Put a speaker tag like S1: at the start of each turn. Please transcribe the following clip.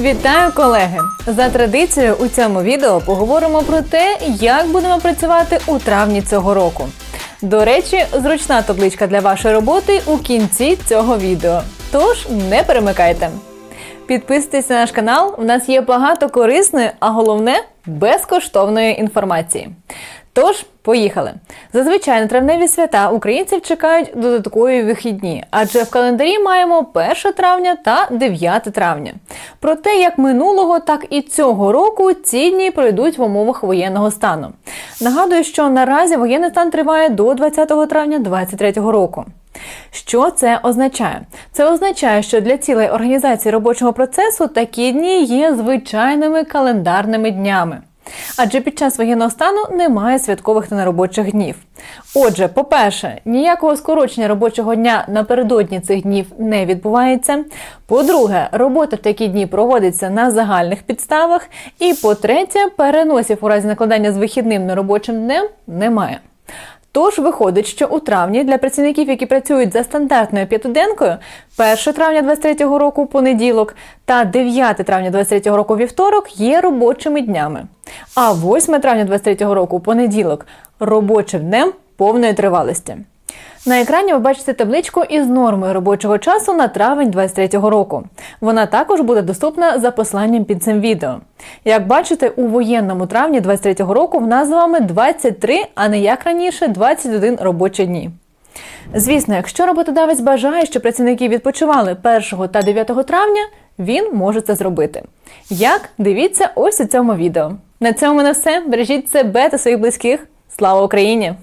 S1: Вітаю, колеги! За традицією у цьому відео поговоримо про те, як будемо працювати у травні цього року. До речі, зручна табличка для вашої роботи у кінці цього відео. Тож не перемикайте. Підписуйтесь на наш канал. У нас є багато корисної, а головне безкоштовної інформації. Тож, поїхали. Зазвичай на травневі свята українців чекають додаткові вихідні, адже в календарі маємо 1 травня та 9 травня. Проте, як минулого, так і цього року ці дні пройдуть в умовах воєнного стану. Нагадую, що наразі воєнний стан триває до 20 травня 2023 року. Що це означає? Це означає, що для цілей організації робочого процесу такі дні є звичайними календарними днями. Адже під час воєнного стану немає святкових та неробочих днів. Отже, по-перше, ніякого скорочення робочого дня напередодні цих днів не відбувається. По-друге, робота в такі дні проводиться на загальних підставах. І по-третє, переносів у разі накладання з вихідним неробочим днем немає. Тож виходить, що у травні для працівників, які працюють за стандартною п'ятиденкою, 1 травня 23 року понеділок та 9 травня 23 року вівторок є робочими днями. А 8 травня 23 року понеділок робочим днем повної тривалості. На екрані ви бачите табличку із нормою робочого часу на травень 23 року. Вона також буде доступна за посланням під цим відео. Як бачите, у воєнному травні 23 року в нас з вами 23, а не як раніше 21 робочі дні. Звісно, якщо роботодавець бажає, щоб працівники відпочивали 1 та 9 травня, він може це зробити. Як? Дивіться ось у цьому відео. На цьому мене все. Бережіть себе та своїх близьких. Слава Україні!